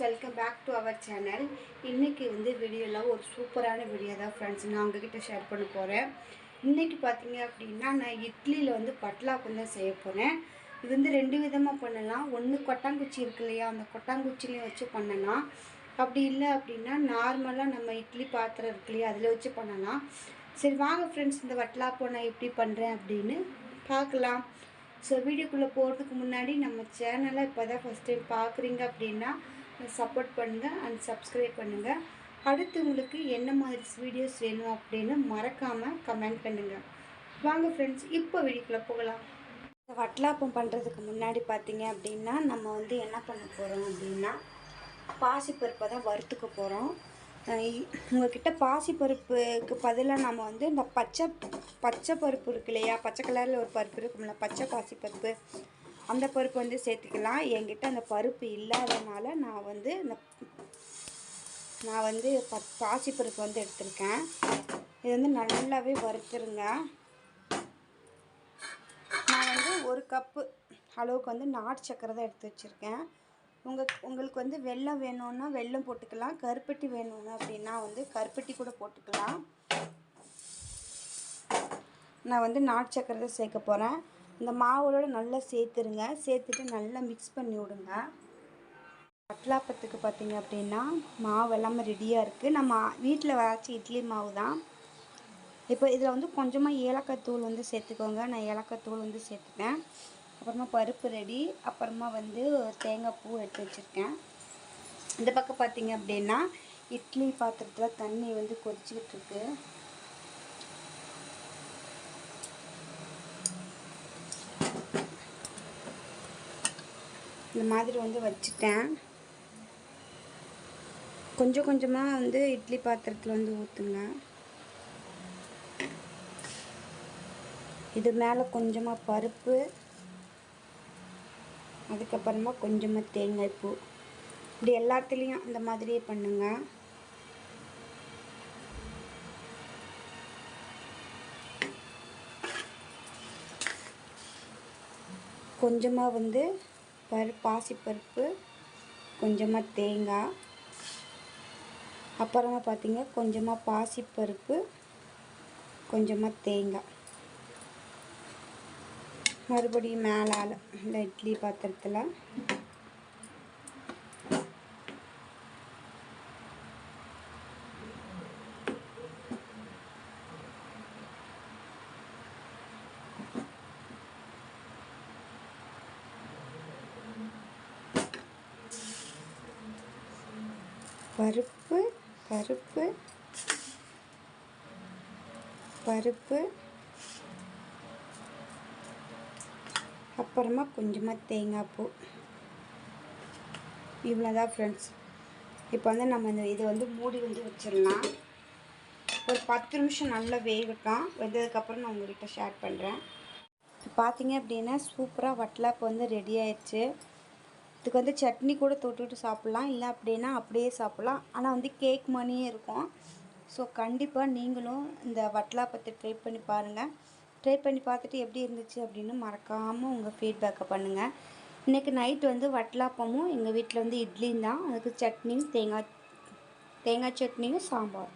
Welcome back to our channel இன்றைக்கி வந்து வீடியோவில் ஒரு சூப்பரான வீடியோ தான் ஃப்ரெண்ட்ஸ் நான் உங்ககிட்ட ஷேர் பண்ண போகிறேன் இன்றைக்கி பார்த்தீங்க அப்படின்னா நான் இட்லியில் வந்து பட்லாப்பம் தான் செய்ய போகிறேன் இது வந்து ரெண்டு விதமாக பண்ணலாம். ஒன்று கொட்டாங்குச்சி இருக்கு இல்லையா அந்த கொட்டாங்குச்சிலையும் வச்சு பண்ணலாம். அப்படி இல்லை அப்படின்னா நார்மலாக நம்ம இட்லி பாத்திரம் இருக்கு இல்லையா அதில் வச்சு பண்ணலாம். சரி வாங்க ஃப்ரெண்ட்ஸ் இந்த வட்டலாப்பம் நான் எப்படி பண்ணுறேன் அப்படின்னு பார்க்கலாம் ஸோ வீடியோக்குள்ளே போகிறதுக்கு முன்னாடி நம்ம சேனலை இப்போ தான் ஃபஸ்ட் டைம் பார்க்குறீங்க அப்படின்னா சப்போர்ட் பண்ணுங்கள் அண்ட் சப்ஸ்கிரைப் பண்ணுங்கள் அடுத்து உங்களுக்கு என்ன மாதிரி வீடியோஸ் வேணும் அப்படின்னு மறக்காமல் கமெண்ட் பண்ணுங்கள் வாங்க ஃப்ரெண்ட்ஸ் இப்போ வீடியோக்குள்ளே போகலாம். இந்த வட்டலாப்பம் பண்ணுறதுக்கு முன்னாடி பார்த்தீங்க அப்படின்னா நம்ம வந்து என்ன பண்ண போகிறோம் அப்படின்னா பாசிப்பருப்பை தான் வறுத்துக்க போகிறோம் உங்கள்கிட்ட பாசிப்பருப்புக்கு பதிலாக நம்ம வந்து இந்த பச்சை பச்சை பருப்பு இருக்கு இல்லையா? பச்சை கலரில் ஒரு பருப்பு இருக்கும்ல பச்சை பாசிப்பருப்பு. அந்த பருப்பு வந்து சேர்த்துக்கலாம். என்கிட்ட அந்த பருப்பு இல்லாதனால நான் வந்து இந்த நான் வந்து ப பாசிப்பருப்பு வந்து எடுத்திருக்கேன். இது வந்து நல்லாவே வறுத்துருங்க. நான் வந்து ஒரு கப்பு அளவுக்கு வந்து நாட்டு சக்கரை தான் எடுத்து வச்சுருக்கேன். உங்கள் உங்களுக்கு வந்து வெள்ளம் வேணும்னா வெள்ளம் போட்டுக்கலாம். கருப்பட்டி வேணும்னா அப்படின்னா வந்து கருப்பட்டி கூட போட்டுக்கலாம். நான் வந்து நாட்டு சக்கரை தான் சேர்க்க போகிறேன் இந்த மாவோட நல்லா சேர்த்துருங்க. சேர்த்துட்டு நல்லா மிக்ஸ் பண்ணி விடுங்க. பட்லாப்பத்துக்கு பார்த்தீங்க அப்படின்னா மாவு எல்லாமே ரெடியாக இருக்குது நம்ம வீட்டில் வரைச்ச இட்லி மாவு தான். இப்போ இதில் வந்து கொஞ்சமாக ஏலக்காய் தூள் வந்து சேர்த்துக்கோங்க. நான் ஏலக்காய் தூள் வந்து சேர்த்துப்பேன் அப்புறமா பருப்பு ரெடி அப்புறமா வந்து தேங்காய் பூ எடுத்து வச்சுருக்கேன். இந்த பக்கம் பார்த்தீங்க அப்படின்னா இட்லி பாத்திரத்தில் தண்ணி வந்து கொதிச்சுக்கிட்டு இருக்குது இந்த மாதிரி வந்து வச்சுட்டேன். கொஞ்சம் கொஞ்சமாக வந்து இட்லி பாத்திரத்தில் வந்து ஊற்றுங்க இது மேலே கொஞ்சமாக பருப்பு அதுக்கப்புறமா கொஞ்சமாக தேங்காய் பூ. இப்படி எல்லாத்துலேயும் அந்த மாதிரியே பண்ணுங்க. கொஞ்சமாக வந்து பரு பாசிப்பருப்பு கொஞ்சமாக தேங்காய். அப்புறமா பார்த்திங்க கொஞ்சமாக பாசிப்பருப்பு கொஞ்சமாக தேங்காய். மறுபடியும் மேலால் இந்த இட்லி பாத்திரத்தில் பருப்பு பருப்பு பருப்பு அப்புறமா கொஞ்சமாக தேங்காய் பூ. இவ்வளோதான் ஃப்ரெண்ட்ஸ் இப்போ வந்து நம்ம இந்த இதை வந்து மூடி வந்து வச்சிடலாம். ஒரு பத்து நிமிஷம் நல்லா வேகட்டும். வெந்ததுக்கப்புறம் நான் உங்கள்கிட்ட ஷேர் பண்ணுறேன் பார்த்தீங்க அப்படின்னா சூப்பராக வட்டலாப்பு வந்து ரெடி ஆயிடுச்சு. இதுக்கு வந்து சட்னி கூட தொட்டுட்டு சாப்பிட்லாம். இல்லை அப்படின்னா அப்படியே சாப்பிட்லாம். ஆனால் வந்து கேக் மணியே இருக்கும். ஸோ கண்டிப்பாக நீங்களும் இந்த வட்டலாப்பத்தை ட்ரை பண்ணி பாருங்கள் ட்ரை பண்ணி பார்த்துட்டு எப்படி இருந்துச்சு அப்படின்னு மறக்காமல் உங்கள் ஃபீட்பேக்கை பண்ணுங்கள் இன்றைக்கி நைட் வந்து வட்டலாப்பமும் எங்கள் வீட்டில் வந்து இட்லியும் தான். அதுக்கு சட்னியும் தேங்காய் தேங்காய் சட்னியும் சாம்பார்.